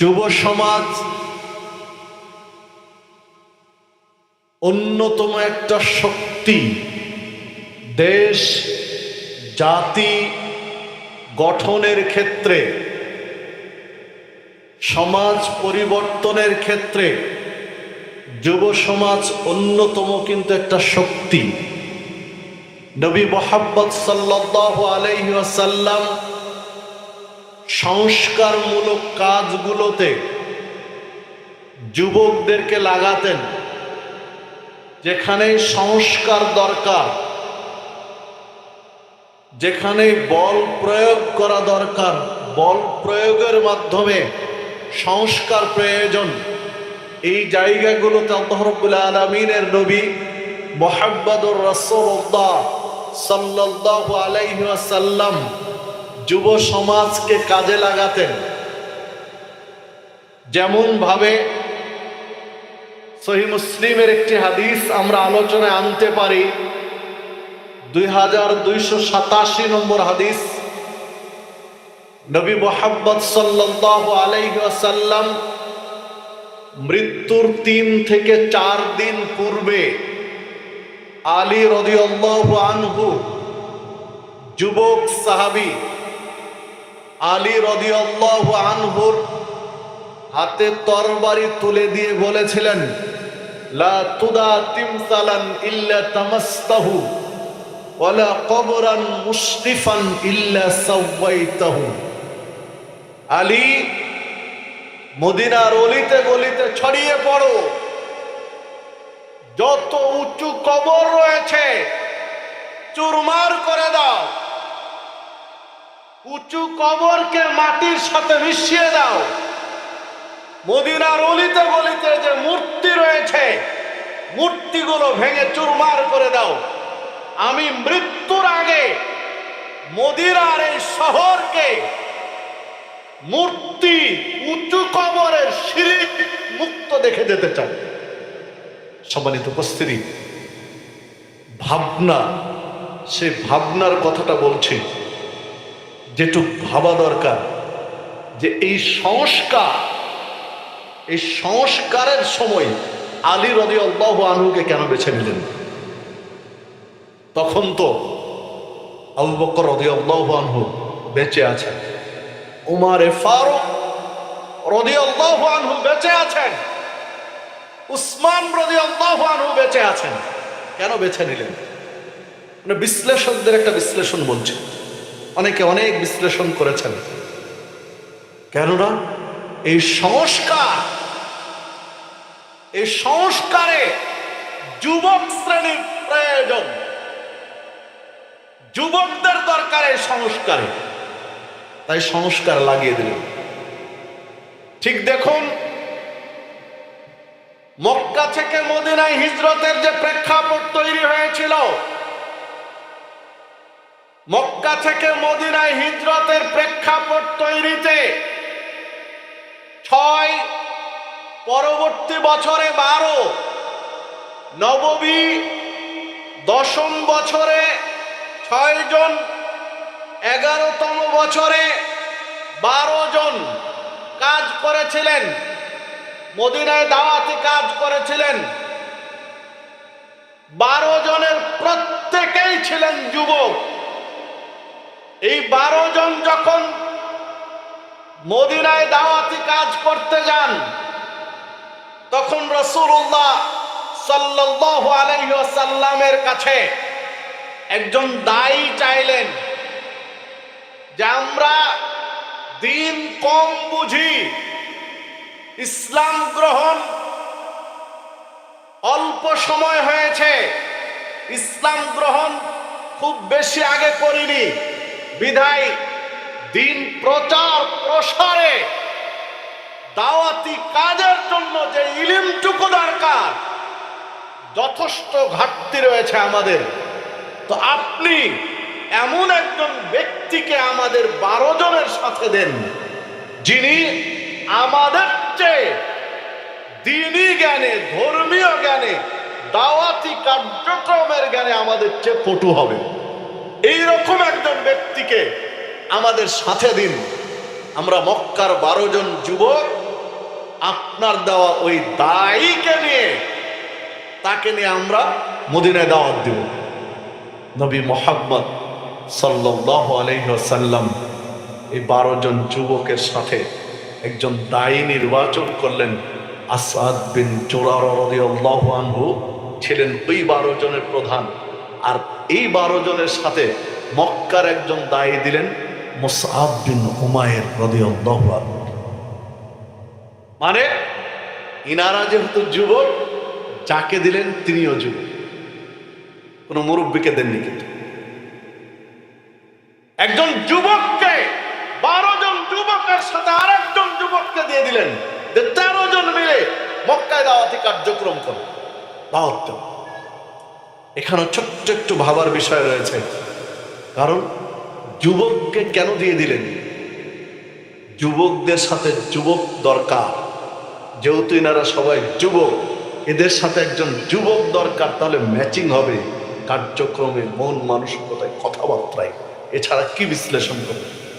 যুব সমাজ অন্যতম একটা শক্তি। দেশ, জাতি গঠনের ক্ষেত্রে, সমাজ পরিবর্তনের ক্ষেত্রে যুব সমাজ অন্যতম কিন্তু একটা শক্তি। নবী মোহাম্মদ সাল্লাহ আলাইহি আসাল্লাম সংস্কারমূলক কাজগুলোতে যুবকদেরকে লাগাতেন, যেখানে সংস্কার দরকার, যেখানে বল প্রয়োগ করা দরকার। বল প্রয়োগের মাধ্যমে সংস্কার প্রয়োজন। এই জায়গাগুলোতে আল্লাহ রব্বুল আলমিনের নবী মোহাম্মদুর রসুল্লাহ সাল্লাহ আলাইহি আসাল্লাম যুব সমাজকে কাজে লাগাতেন। যেমন ভাবে সহি মুসলিমের একটি হাদিস আমরা আলোচনায় আনতে পারি, দুই হাজার দুইশো সাতাশি নম্বর হাদিস, নবী মোহাম্মদ সাল্লাহ আলাইসাল্লাম মৃত্যুর তিন থেকে চার দিন পূর্বে আলী রদিয়াল্লাহ আনহু, যুবক সাহাবি আলী রদিয়াল্লাহ আনহুর হাতে তরবারি তুলে দিয়ে বলেছিলেন কবরান মদিনার অলিতে গলিতে ছড়িয়ে পড়ো। যত উঁচু কবর রয়েছে, চুরমার করে দাও। উঁচু কবরকে মাটির সাথে মিশিয়ে দাও। মদিনার অলিতে গলিতে যে মূর্তি রয়েছে, মূর্তিগুলো ভেঙে চুরমার করে দাও। আমি মৃত্যুর আগে মদিনার এই শহরকে মূর্তি উঁচু কবরের শিরিক মুক্ত দেখে যেতে চাই। সম্মানিত উপস্থিতি, ভাবনা, সে ভাবনার কথাটা বলছি। যেটুক ভাবা দরকার, যে এই সংস্কার, এই সংস্কারের সময় আলী রদি আল্লাহ আনহুকে কেন বেছে নিলেন? তখন তো আবু বকর রদি আল্লাহ আনহু বেঁচে আছেন। উমারে ফারুক রদি আল্লাহ আনহু বেঁচে আছেন। উসমান রদি আল্লাহ আনহু বেঁচে আছেন। কেন বেছে নিলেন? মানে বিশ্লেষকদের একটা বিশ্লেষণ বলছে। অনেকে অনেক বিশ্লেষণ করেছেন। কেননা এই সংস্কার, এই সংস্কারে যুবক শ্রেণির প্রয়োজন। যুবকদের দরকার এই সংস্কারে। তাই সংস্কার লাগিয়ে দিলেন। ঠিক দেখুন, মক্কা থেকে মদিনায় হিজরতের যে প্রেক্ষাপট তৈরি হয়েছিল মক্কা থেকে মদিনায় হিজরতের প্রেক্ষাপট তৈরিতে ছয় পরবর্তী বছরে বারো নববী দশম বছরে ছয় জন, এগারোতম বছরে বারো জন কাজ করেছিলেন, মদিনায় দাওয়াতি কাজ করেছিলেন। বারো জনের প্রত্যেকেই ছিলেন যুবক। এই বারো জন যখন মদিনায় দাওয়াতি কাজ করতে যান, তখন রসুল্লাহ সাল্লাহ আলাইসাল্লামের কাছে একজন দায়ী চাইলেন যে আমরা দিন কম বুঝি, ইসলাম গ্রহণ অল্প সময় হয়েছে, ইসলাম গ্রহণ খুব বেশি আগে করিনি। বিধায় দিন প্রচার প্রসারে দাওয়াতি কাজের জন্য যে ইলিমটুকু দরকার, যথেষ্ট ঘাটতি রয়েছে আমাদের। তো আপনি এমন একজন ব্যক্তিকে আমাদের বারো জনের সাথে দেন, যিনি আমাদের চেয়ে দিনই জ্ঞানে, ধর্মীয় জ্ঞানে, দাওয়াতি কার্যক্রমের জ্ঞানে আমাদের চেয়ে পটু হবে এইরকম একজন ব্যক্তিকে আমাদের সাথে দিন। আমরা মক্কার বারো জন যুবক, আপনার দেওয়া ওই দায়ীকে নিয়ে, তাকে নিয়ে আমরা মদিনায় দাওয়াত দেব। নবী মোহাম্মদ সাল্লাহ আলহ্লাম এই বারো জন যুবকের সাথে একজন দায়ী নির্বাচন করলেন। আসাদ বিন আনহু ছিলেন ওই বারো জনের প্রধান। আর এই বারো জনের সাথে মক্কার একজন দায়ী দিলেন মানে ইনারা যেহেতু যুবক, যাকে দিলেন তিনিও যুবক। কোনো মুরব্বীকে দেননি কিন্তু। একজন যুবককে, বারো জন যুবকের সাথে আরেকজন যুবককে দিয়ে দিলেন তেরো জন মিলে মক্কায় দাওয়াতি কার্যক্রম করে। দাওয়াত দেন। এখানে ছোট্ট একটু ভাবার বিষয় রয়েছে। কারণ যুবককে কেন দিয়ে দিলেন? যুবকদের সাথে যুবক দরকার। যেহেতু এনারা সবাই যুবক, এদের সাথে একজন যুবক দরকার, তাহলে ম্যাচিং হবে। কার্যক্রমে মন মানসিকতায় কথাবার্তায়। এছাড়া কি বিশ্লেষণ করবে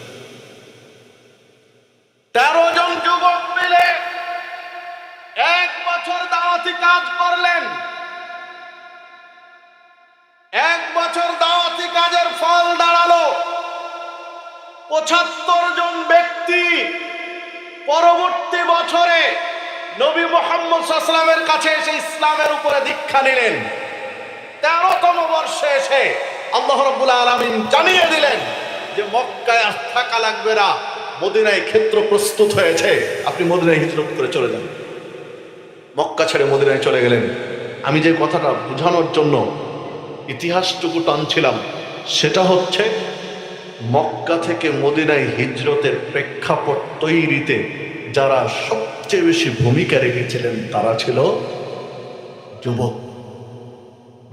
উপরে দীক্ষা নিলেন তেরোতম বর্ষে এসে আল্লাহ রব্বুল আলমিন জানিয়ে দিলেন যে মক্কায় আর থাকা লাগবে না, মদিনায় ক্ষেত্র প্রস্তুত হয়েছে। আপনি মদিনায় হিজরত করে চলে যান। মক্কা ছেড়ে মদিনায় চলে গেলেন। আমি যে কথাটা বোঝানোর জন্য ইতিহাসটুকু টানছিলাম, সেটা হচ্ছে মক্কা থেকে মদিনায় হিজরতের প্রেক্ষাপট তৈরিতে যারা সবচেয়ে বেশি ভূমিকা রেখেছিলেন তারা ছিল যুবক।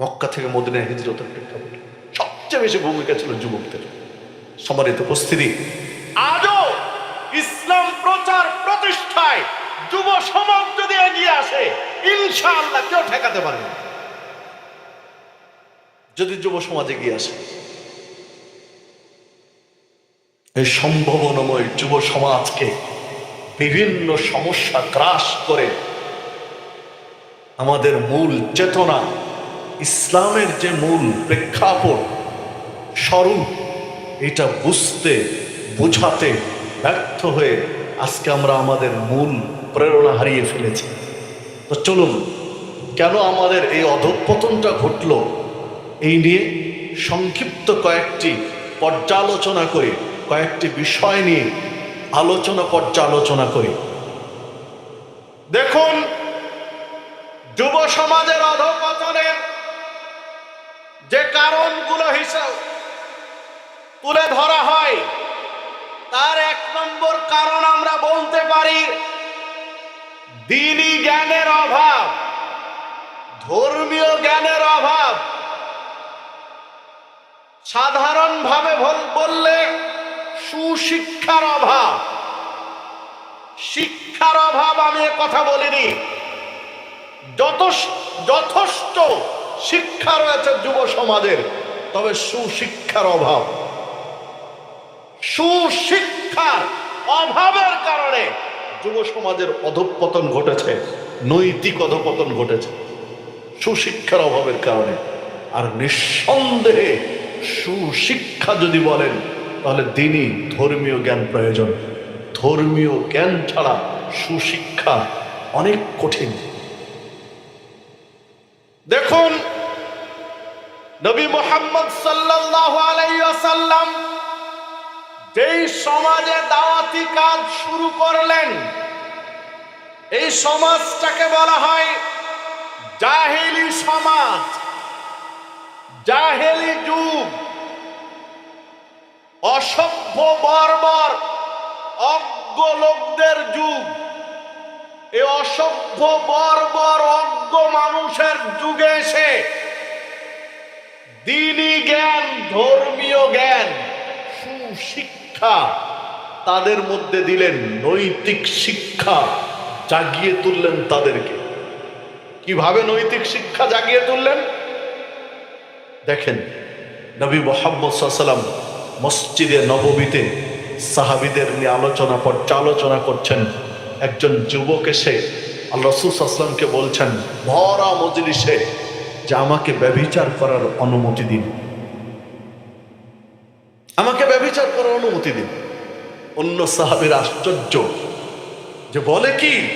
মক্কা থেকে মদিনায় হিজরতের প্রেক্ষাপট সবচেয়ে বেশি ভূমিকা ছিল যুবকদের। সমানিত উপস্থিতি। আজও ইসলাম প্রচার প্রতিষ্ঠায় যুব সমাজ যদি এগিয়ে আসে ইনশাআল্লাহ কেউ ঠেকাতে পারে না। যদি যুব সমাজ এগিয়ে আসে এই সম্ভাবনাময় যুব সমাজকে বিভিন্ন সমস্যা গ্রাস করে আমাদের মূল চেতনা, ইসলামের যে মূল প্রেক্ষাপট, স্বরূপ, এটা বুঝতে, বোঝাতে ব্যর্থ হয়ে আজকে আমরা আমাদের মূল প্রেরণা হারিয়ে ফেলেছি। তো চলুন, কেন আমাদের এই অধঃপতনটা ঘটল? এই নিয়ে সংক্ষিপ্ত কয়েকটি পর্যালোচনা করে, কয়েকটি বিষয় নিয়ে আলোচনা পর্যালোচনা করি। দেখুন যুব সমাজের অধপতনের যে কারণগুলো হিসাব তুলে ধরা হয়, তার এক নম্বর কারণ আমরা বলতে পারি দিনী জ্ঞানের অভাব, ধর্মীয় জ্ঞানের অভাব। সাধারণভাবে বল- বললে সুশিক্ষার অভাব। শিক্ষার অভাব আমি কথা বলিনি। যথেষ্ট শিক্ষা রয়েছে যুব সমাজের তবে সুশিক্ষার অভাব। সুশিক্ষার অভাবের কারণে যুব সমাজের অধঃপতন ঘটেছে, নৈতিক অধঃপতন ঘটেছে। সুশিক্ষার অভাবের কারণে। আর নিঃসন্দেহে সুশিক্ষা যদি বলেন, তাহলে দিনই ধর্মীয় জ্ঞান প্রয়োজন। ধর্মীয় জ্ঞান ছাড়া সুশিক্ষা অনেক কঠিন। দেখুন, নবী মোহাম্মদ আলাইহি যেই সমাজে দাওয়াতি কাজ শুরু করলেন, এই সমাজটাকে বলা হয় জাহেলি সমাজ, জাহেলি যুগ। অসভ্য বর্বর, অজ্ঞ লোকদের যুগ। এই অসভ্য বর্বর অজ্ঞ মানুষের যুগে এসে দিনী জ্ঞান, ধর্মীয় জ্ঞান, সুশিক্ষা তাদের মধ্যে দিলেন নৈতিক শিক্ষা জাগিয়ে তুললেন তাদেরকে। কীভাবে নৈতিক শিক্ষা জাগিয়ে তুললেন? দেখেন, নবী মোহাম্মদ মসজিদে নববীতে সাহাবিদের নিয়ে আলোচনা পর্যালোচনা করছেন। একজন যুবক এসে আল্লাহ বলছেন, ভরা মজলিসে যে আমাকে ব্যভিচার করার অনুমতি দিন। আমাকে ব্যভিচার করার অনুমতি দিন। অন্য সাহাবের আশ্চর্য, যে বলে কি?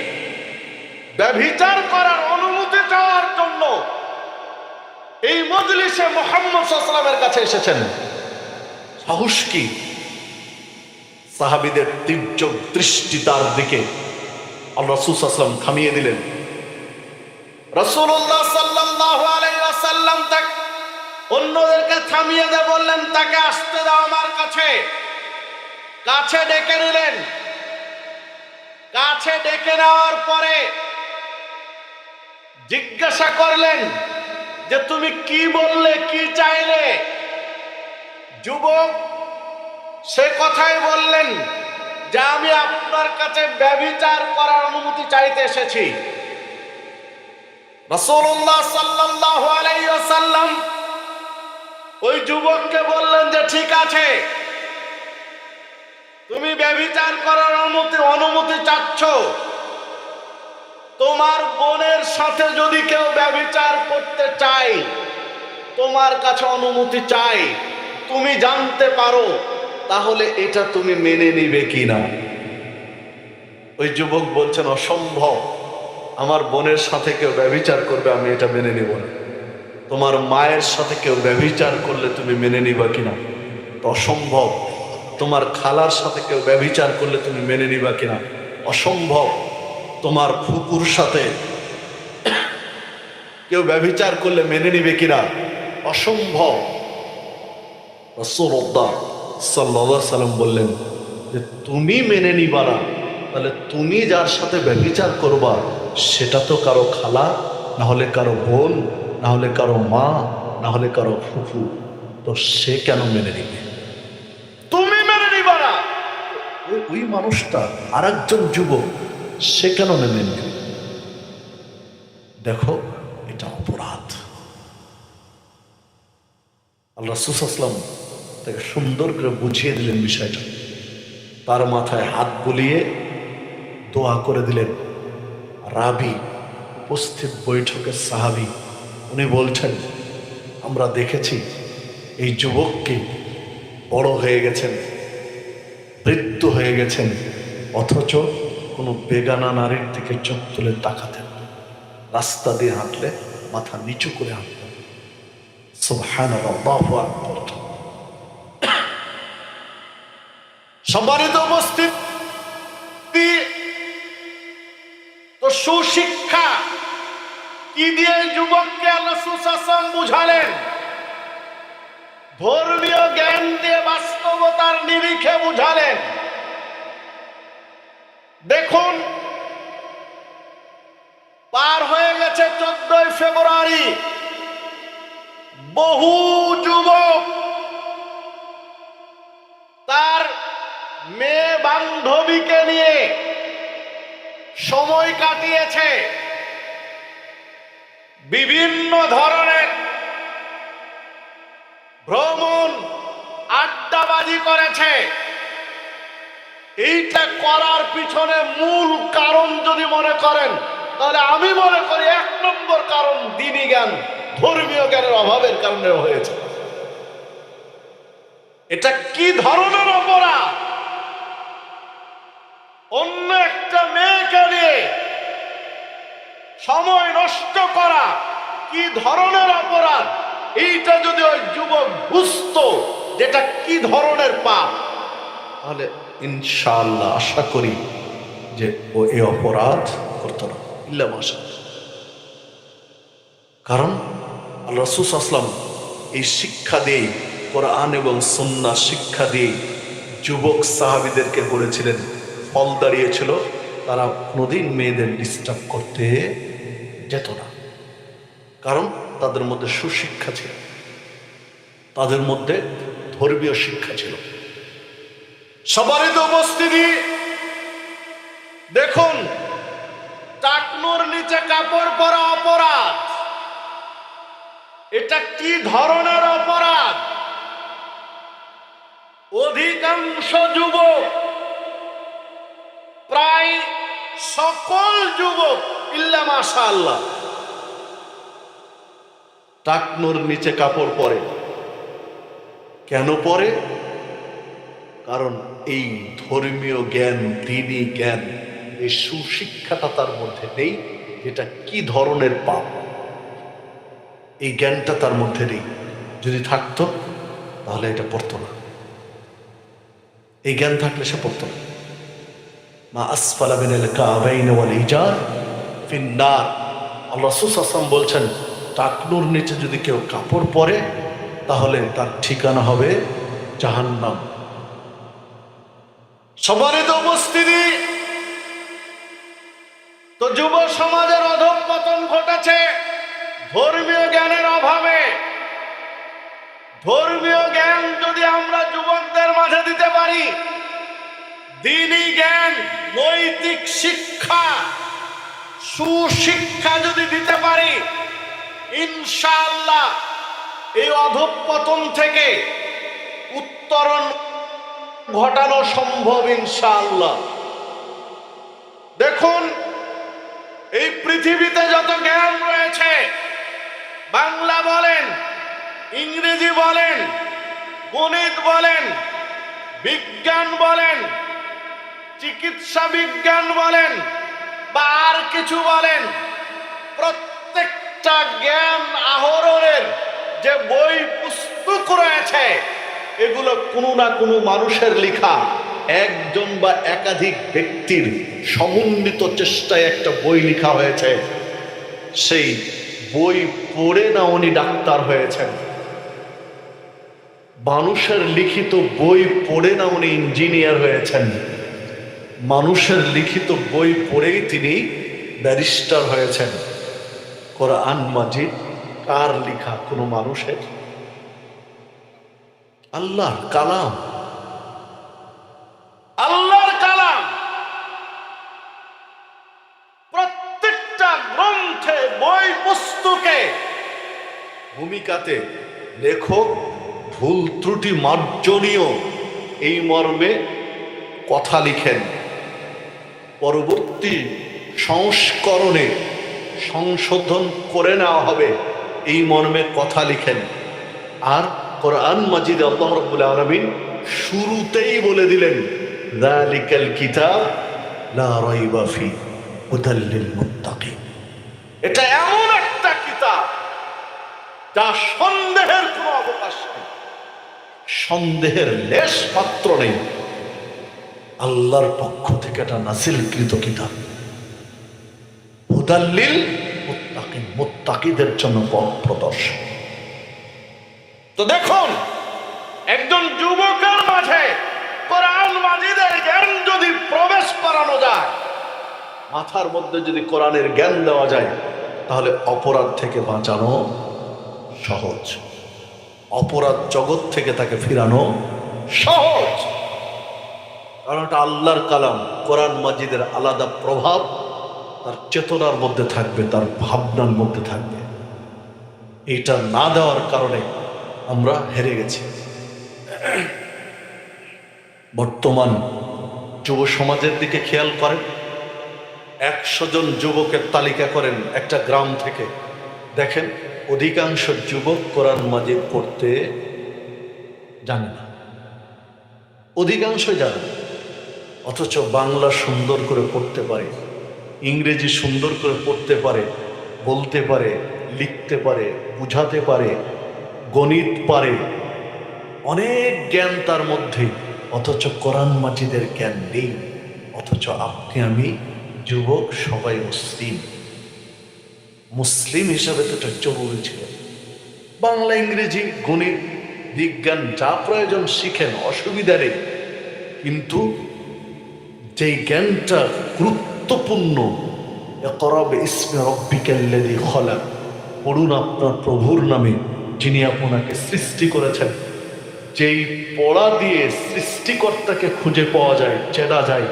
ব্যভিচার করার অনুমতি চাওয়ার জন্য এই মজলিসে মোহাম্মদ কাছে এসেছেন। সাহস কি? সাহাবিদের তীর্য দৃষ্টি তার দিকে আল্লাহ রসুলাম থামিয়ে দিলেন। রসুল্লাহ ওয়াসাল্লাম তাকে অন্যদেরকে থামিয়ে দে বললেন, তাকে আসতে দাও আমার কাছে। কাছে ডেকে নিলেন। কাছে ডেকে নেওয়ার পরে জিজ্ঞাসা করলেন যে, তুমি কি বললে, কি চাইলে? যুবক সে কথাই বললেন যে আমি আপনার কাছে ব্যভিচার করার অনুমতি চাইতে এসেছি। ওই যুবককে বললেন যে, ঠিক আছে। তুমি ব্যভিচার করার অনুমতি অনুমতি চাচ্ছ। তোমার বোনের সাথে যদি কেউ ব্যভিচার করতে চায়, তোমার কাছে অনুমতি চাই। তুমি জানতে পারো তাহলে এটা তুমি মেনে নিবে কি না ওই যুবক বলছেন, অসম্ভব। আমার বোনের সাথে কেউ ব্যভিচার করবে, আমি এটা মেনে নিব না। তোমার মায়ের সাথে কেউ ব্যভিচার করলে তুমি মেনে নিবা কিনা? অসম্ভব। তোমার খালার সাথে কেউ ব্যভিচার করলে তুমি মেনে নিবা কিনা? অসম্ভব। তোমার ফুকুর সাথে কেউ ব্যভিচার করলে মেনে নিবে কিনা? অসম্ভব। রসুল্লাহ সাল্লাহ সাল্লাম বললেন, যে তুমি মেনে নিবা না, তাহলে তুমি যার সাথে ব্যভিচার করবা, সেটা তো কারও খালা, না হলে কারও বোন, না হলে কারও মা, না হলে কারও ফুফু। তো সে কেন মেনে নিবে? তুমি মেনে নিবা না! ওই- ওই মানুষটা আর একজন যুবক, সে কেন মেনে নেবে? দেখো, এটা অপরাধ। আল্লাহ সুসাসলাম তাকে সুন্দর করে বুঝিয়ে দিলেন বিষয়টা। তার মাথায় হাত বুলিয়ে দোয়া করে দিলেন, রাবি, উপস্থিত বৈঠকের সাহাবি, উনি বলছেন, আমরা দেখেছি এই যুবককে বড় হয়ে গেছেন, বৃদ্ধ হয়ে গেছেন, অথচ কোনো বেগানা নারীর দিকে চোখ তুলে তাকাতেন রাস্তা দিয়ে হাঁটলে মাথা নিচু করে হাঁটতেন। সুবহানাল্লাহু আকবার। সম্মানিত উপস্থিত তো সুশিক্ষা কি দিয়ে যুবককে আল্লাহ সুশাসন বুঝালেন? ধর্মীয় জ্ঞান দিয়ে বাস্তবতার নিরিখে বুঝালেন। দেখুন, পার হয়ে গেছে চোদ্দই ফেব্রুয়ারি। বহু যুবক মেয়ে বান্ধবীকে নিয়ে সময় কাটিয়েছে বিভিন্ন ধরনের ভ্রমণ আড্ডাবাজি করেছে। এইটা করার পিছনে মূল কারণ যদি মনে করেন, তাহলে আমি মনে করি এক নম্বর কারণ দিনী জ্ঞান, ধর্মীয় জ্ঞানের অভাবের কারণে হয়েছে। এটা কি ধরনের অপরাধ? অন্য একটা মেয়েকে নিয়ে সময় নষ্ট করা কি ধরনের অপরাধ? এইটা যদি ওই যুবক বুঝতো যেটা কি ধরনের পাপ, তাহলে ইনশাআল্লাহ আশা করি যে ও এই অপরাধ করতো না, ইল্লা কারণ রসুল আসলাম এই শিক্ষা দিয়ে কোরআন এবং সন্না শিক্ষা দিয়ে যুবক সাহাবিদেরকে গড়েছিলেন ফল দাঁড়িয়েছিল, তারা কোনোদিন মেয়েদের ডিস্টার্ব করতে যেত না। কারণ তাদের মধ্যে সুশিক্ষা ছিল। তাদের মধ্যে ধর্মীয় শিক্ষা ছিল। সবারই তো উপস্থিতি। দেখুন, টাকনোর নিচে কাপড় পরা অপরাধ। এটা কি ধরনের অপরাধ? অধিকাংশ যুবক প্রায় সকল যুবক ইল্লা মাশা আল্লাহ টাকনোর নিচে কাপড় পরে। কেন পরে? কারণ এই ধর্মীয় জ্ঞান দিনই জ্ঞান, এই সুশিক্ষাটা তার মধ্যে নেই এটা কি ধরনের পাপ। এই জ্ঞানটা তার মধ্যে নেই। যদি থাকতো, তাহলে এটা পড়তো না। এই জ্ঞান থাকলে সে পড়তো না। মা আসফালা মিনাল কাবাইন ওয়াল ইজার ফিন্নার। আল্লাহ সুসাসাম বলছেন, টাকনুর নিচে যদি কেউ কাপড় পরে, তাহলে তার ঠিকানা হবে জাহান্নাম। সবারই তো উপস্থিতি, তো যুব সমাজের অধঃপতন ঘটেছে ধর্মীয় জ্ঞানের অভাবে। ধর্মীয় জ্ঞান যদি আমরা যুবকদের মাঝে দিতে পারি দিনই জ্ঞান, নৈতিক শিক্ষা, সুশিক্ষা যদি দিতে পারি, ইনশাআল্লাহ এই অধঃপতন থেকে উত্তরণ ঘটানো সম্ভব ইনশাআল্লাহ। দেখুন, এই পৃথিবীতে যত জ্ঞান রয়েছে, বাংলা বলেন, ইংরেজি বলেন, গণিত বলেন, বিজ্ঞান বলেন চিকিৎসা বিজ্ঞান বলেন বা আর কিছু বলেন, প্রত্যেকটা জ্ঞান আহরণের যে বই পুস্তক রয়েছে, এগুলো কোনো না কোনো মানুষের লেখা। একজন বা একাধিক ব্যক্তির সমন্বিত চেষ্টায় একটা বই লেখা হয়েছে। সেই বই পড়ে না উনি ডাক্তার হয়েছেন। মানুষের লিখিত বই পড়ে না উনি ইঞ্জিনিয়ার হয়েছেন। মানুষের লিখিত বই পড়েই তিনি ব্যারিস্টার হয়েছেন। কোরআন মাজিদ কার লিখা কোনো মানুষের? আল্লাহর কালাম। আল্লাহর কালাম। প্রত্যেকটা গ্রন্থে বই পুস্তকে ভূমিকাতে লেখক ভুল ত্রুটি মার্জনীয়। এই মর্মে কথা লিখেন। পরবর্তী সংস্করণে সংশোধন করে নেওয়া হবে। এই মর্মে কথা লিখেন। আর কোরআন মাজিদ আল্লাহ রব্বুল আলমিন শুরুতেই বলে দিলেন, যালিকাল কিতাব লা রাইবা ফি হুদাল লিল মুত্তাকিন। এটা এমন একটা কিতাব যা সন্দেহের কোনো অবকাশ নেই। সন্দেহের লেশ পাত্র নেই। আল্লাহর পক্ষ থেকে এটা নাসিলকৃত কিতাব। হুদাল্লিল মুত্তাকিদের জন্য পথ প্রদর্শন। তো দেখুন, একজন যুবকের মাঝে কোরআন মাজিদের জ্ঞান যদি প্রবেশ করানো যায়, মাথার মধ্যে যদি কোরআনের জ্ঞান দেওয়া যায়, তাহলে অপরাধ থেকে বাঁচানো সহজ। অপরাধ জগৎ থেকে তাকে ফিরানো সহজ। কারণ এটা আল্লাহর কালাম। কোরআন মাজিদের আলাদা প্রভাব, তার চেতনার মধ্যে থাকবে, তার ভাবনার মধ্যে থাকবে। এটা না দেওয়ার কারণে আমরা হেরে গেছি। বর্তমান যুব সমাজের দিকে খেয়াল করেন। একশো জন যুবকের তালিকা করেন একটা গ্রাম থেকে। দেখেন, অধিকাংশ যুবক কোরআন মাজিদ পড়তে জানে না। অধিকাংশই জানে না। অথচ বাংলা সুন্দর করে পড়তে পারে, ইংরেজি সুন্দর করে পড়তে পারে, বলতে পারে, লিখতে পারে, বুঝাতে পারে, গণিত পারে। অনেক জ্ঞান তার মধ্যে, অথচ কোরআন মাজিদের জ্ঞান নেই, অথচ আপনি, আমি যুবক, সবাই মুসলিম। মুসলিম হিসাবে তো এটা জরুরি ছিল। বাংলা, ইংরেজি, গণিত, বিজ্ঞান যা প্রয়োজন শিখেন, অসুবিধা নেই। কিন্তু যেই জ্ঞানটা গুরুত্বপূর্ণ করবে ইসমে রব্বিকাল্লাযী খলাক, পড়ুন আপনার প্রভুর নামে, যিনি আপনাকে সৃষ্টি করেছেন। যেই পড়া দিয়ে সৃষ্টিকর্তাকে খুঁজে পাওয়া যায়, চেনা যায়,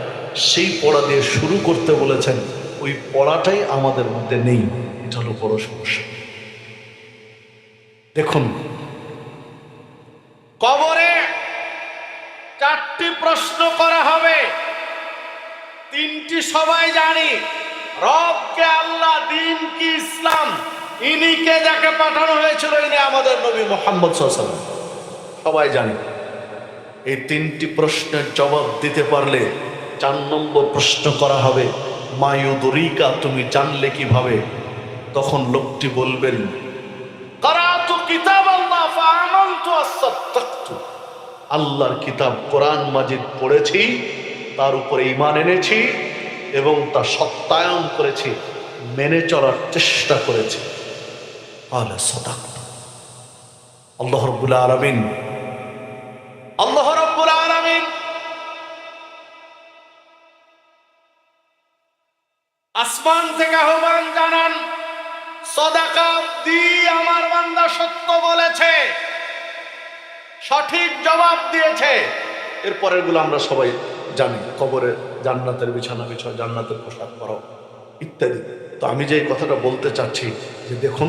সেই পড়া দিয়ে শুরু করতে বলেছেন। ওই পড়াটাই আমাদের মধ্যে নেই, এটা হলো বড় সমস্যা। দেখুন, কবরে চারটি প্রশ্ন করা হবে। তিনটি সবাই জানি। রবকে আল্লাহ, দিন কি ইসলাম ইনিকে যাকে পাঠানো হয়েছিল, ইনি আমাদের নবী মোহাম্মদ সবাই জানি। এই তিনটি প্রশ্নের জবাব দিতে পারলে চার নম্বর প্রশ্ন করা হবে মায়ুদরিকা তুমি জানলে কীভাবে? তখন লোকটি বলবেন আল্লাহর কিতাব কোরআন মাজিদ পড়েছি তার উপরে ইমান এনেছি এবং তা সত্যায়ন করেছি, মেনে চলার চেষ্টা করেছি। আল্লাহ রাব্বুল আলামিন, আল্লাহ রাব্বুল আলামিন আসমান থেকে আহ্বান জানান, সদাকা দি আমার বান্দা সত্য বলেছে, সঠিক জবাব দিয়েছে। এরপরেরগুলো আমরা সবাই জানি কবরের জান্নাতের বিছানা বিছানা জান্নাতের পোশাক পরো, ইত্যাদি। তো আমি যে এই কথাটা বলতে চাচ্ছি, যে দেখুন,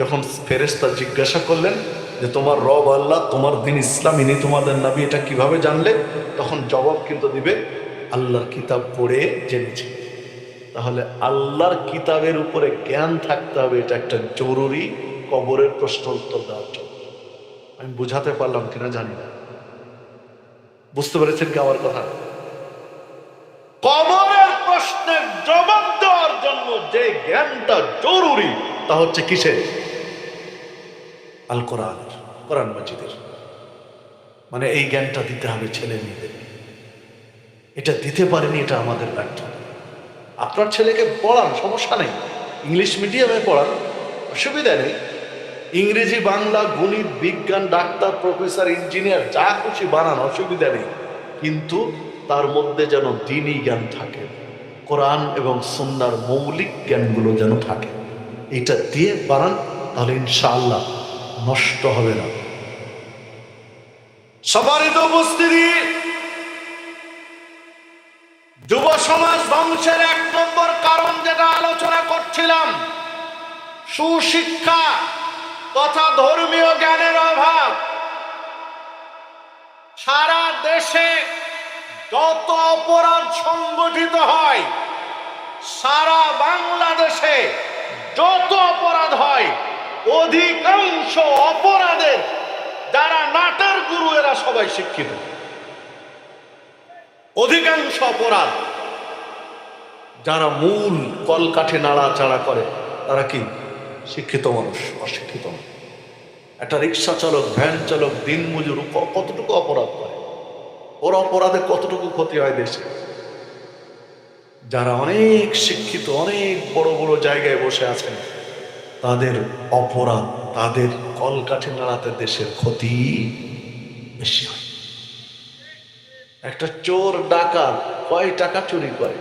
যখন ফেরেস্তা জিজ্ঞাসা করলেন যে তোমার রব আল্লাহ, তোমার দিন ইসলাম, ইনি তোমাদের নাবি, এটা কীভাবে জানলে? তখন জবাব কিন্তু দিবে, আল্লাহর কিতাব পড়ে জেনেছি। তাহলে আল্লাহর কিতাবের উপরে জ্ঞান থাকতে হবে, এটা একটা জরুরি কবরের প্রশ্ন উত্তর দেওয়ার জন্য। আমি বুঝাতে পারলাম কিনা জানি না। বুঝতে পেরেছেন কি আমার কথা? কবরের প্রশ্নের জবাব দেওয়ার জন্য যে জ্ঞানটা জরুরি, তা হচ্ছে কিসের? আল কোরআন কোরআন মাজিদের। মানে এই জ্ঞানটা দিতে হবে ছেলে মেয়েদের। এটা দিতে পারেনি, এটা আমাদের ব্যর্থ। আপনার ছেলেকে পড়ান, সমস্যা নেই। ইংলিশ মিডিয়ামে পড়ান, অসুবিধা নেই। ইংরেজি, বাংলা, গণিত, বিজ্ঞান, ডাক্তার, প্রফেসর, ইঞ্জিনিয়ার, যা খুশি বানান, অসুবিধা নেই। কিন্তু তার মধ্যে যেন দিনই জ্ঞান থাকে। কোরআন এবং সন্ন্যার মৌলিক জ্ঞানগুলো যেন থাকে। এটা দিয়ে বানান, তাহলে ইনশাআল্লাহ নষ্ট হবে না। সবারই তো উপস্থিতি, যুব সমাজ ধ্বংসের এক নম্বর কারণ যেটা আলোচনা করছিলাম, সুশিক্ষা তথা ধর্মীয় জ্ঞানের অভাব। সারা দেশে যত অপরাধ সংগঠিত হয়, সারা বাংলাদেশে যত অপরাধ হয়, অধিকাংশ অপরাধের যারা নাটের গুরু, এরা সবাই শিক্ষিত। অধিকাংশ অপরাধ যারা মূল কলকাঠে নাড়াচাড়া করে, তারা কি? শিক্ষিত মানুষ, অশিক্ষিত একটা রিক্সা চালক, ভ্যান চালক দিন মজুর কতটুকু অপরাধ করে? ওর অপরাধে কতটুকু ক্ষতি হয় দেশে? যারা অনেক শিক্ষিত, অনেক বড় বড় জায়গায় বসে আছেন, তাদের অপরাধ, তাদের কলকাঠে নাড়াতে দেশের ক্ষতি বেশি হয়। একটা চোর ডাকাত কয় টাকা চুরি করে?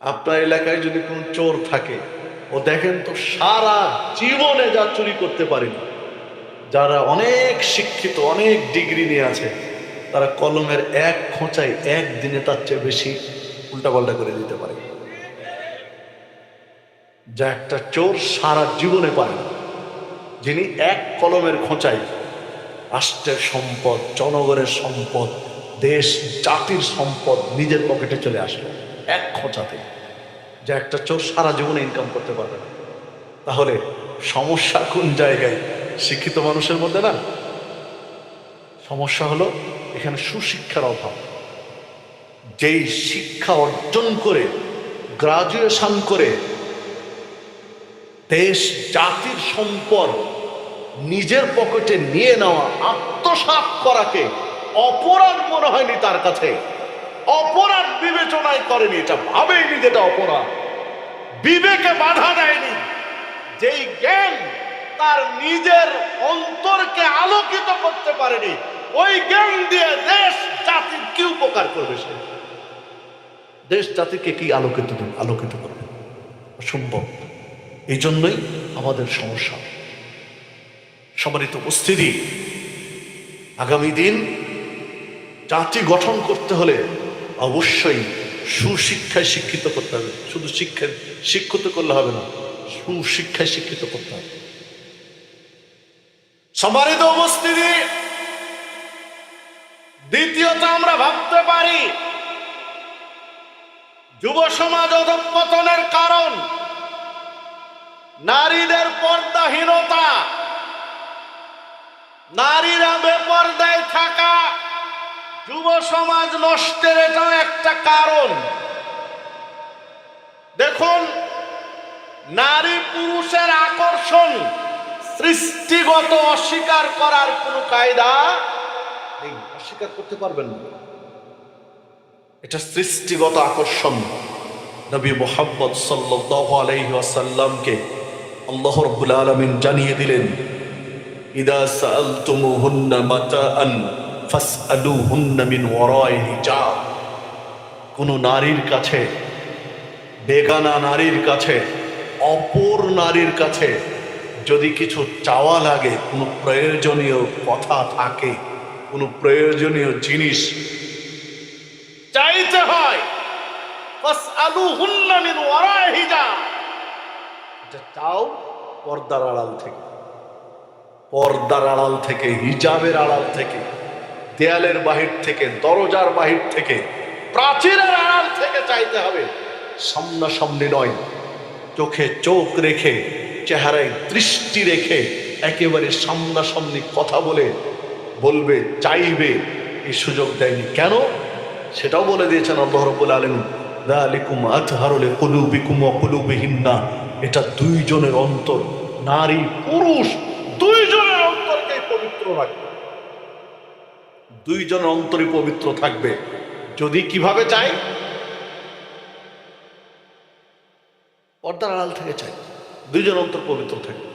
আপনার এলাকায় যদি কোন চোর থাকে, ও দেখেন তো সারা জীবনে যা চুরি করতে পারেনি। যারা অনেক শিক্ষিত, অনেক ডিগ্রি নিয়ে আছে, তারা কলমের এক খোঁচায় এক দিনে তার চেয়ে বেশি উল্টাপাল্টা করে দিতে পারে। যা একটা চোর সারা জীবনে পারে যিনি এক কলমের খোঁচায় রাষ্ট্রের সম্পদ, জনগণের সম্পদ, দেশ, জাতির সম্পদ নিজের পকেটে চলে আসলো এক খোঁচাতে। যা একটা চোর সারা জীবনে ইনকাম করতে পারবে তাহলে সমস্যা কোন জায়গায়? শিক্ষিত মানুষের মধ্যে না। সমস্যা হলো এখানে সুশিক্ষার অভাব। যেই শিক্ষা অর্জন করে, গ্রাজুয়েশন করে, দেশ, জাতির সম্পদ নিজের পকেটে নিয়ে নেওয়া, আত্মসাৎ করাকে অপরাধ মনে হয়নি তার কাছে। অপরাধ বিবেচনায় করেনি, এটা ভাবেইনি যেটা অপরাধ। বিবেকে বাধা দেয়নি। যেই জ্ঞান তার নিজের অন্তরকে আলোকিত করতে পারেনি। ওই জ্ঞান দিয়ে দেশ জাতির কি উপকার করবে সে? দেশ, জাতিকে কি আলোকিত আলোকিত করবে। অসম্ভব। এই জন্যই আমাদের সমস্যা। সম্মানিত উপস্থিতি, আগামী দিন জাতি গঠন করতে হলে অবশ্যই সুশিক্ষায় শিক্ষিত করতে হবে। শুধু শিক্ষায় শিক্ষিত করলে হবে না, সুশিক্ষায় শিক্ষিত করতে হবে। সম্মানিত উপস্থিতি, দ্বিতীয়ত আমরা ভাবতে পারি, যুব সমাজ অধঃপতনের কারণ, নারীদের পর্দাহীনতা, নারীরা বেপর্দায় থাকা, যুব সমাজ নষ্টের এটাও একটা কারণ। দেখুন নারী পুরুষের আকর্ষণ সৃষ্টিগত অস্বীকার করার কোনো কায়দা নেই। অস্বীকার করতে পারবেন না। এটা সৃষ্টিগত আকর্ষণ। নবী মোহাম্মদ সাল্লাল্লাহু আলাইহি ওয়াসাল্লামকে আল্লাহ রাব্বুল আলামিন জানিয়ে দিলেন, ইদা সাআলতুমুহুন্না মাতাআন ফাসআলুহুন্না মিন ওয়ারাই হিজাব। কোন নারীর কাছে, বেগানা নারীর কাছে, অপর নারীর কাছে যদি কিছু চাওয়া লাগে, কোনো প্রয়োজনীয় কথা থাকে, কোনো প্রয়োজনীয় জিনিস চাইতে হয় চাও পর্দার আড়াল থেকে। পর্দার আড়াল থেকে, হিজাবের আড়াল থেকে, দেয়ালের বাহির থেকে, দরজার বাহির থেকে, প্রাচীরের আড়াল থেকে চাইতে হবে। সামনাসামনি নয়, চোখে চোখ রেখে চেহারায় দৃষ্টি রেখে একেবারে সামনাসামনি কথা বলে, বলবে, চাইবে, এই সুযোগ দেয়নি। কেন? সেটাও বলে দিয়েছেন আল্লাহ রব্বুল আলম দালিকুম কুলুবিকুম এটা দুইজনের অন্তর, নারী, পুরুষ, দুইজনের অন্তরকে পবিত্র রাখবে। দুইজনের অন্তরে পবিত্র থাকবে। যদি কীভাবে চাই পর্দার আড়াল থেকে চাই দুইজন অন্তর পবিত্র থাকবে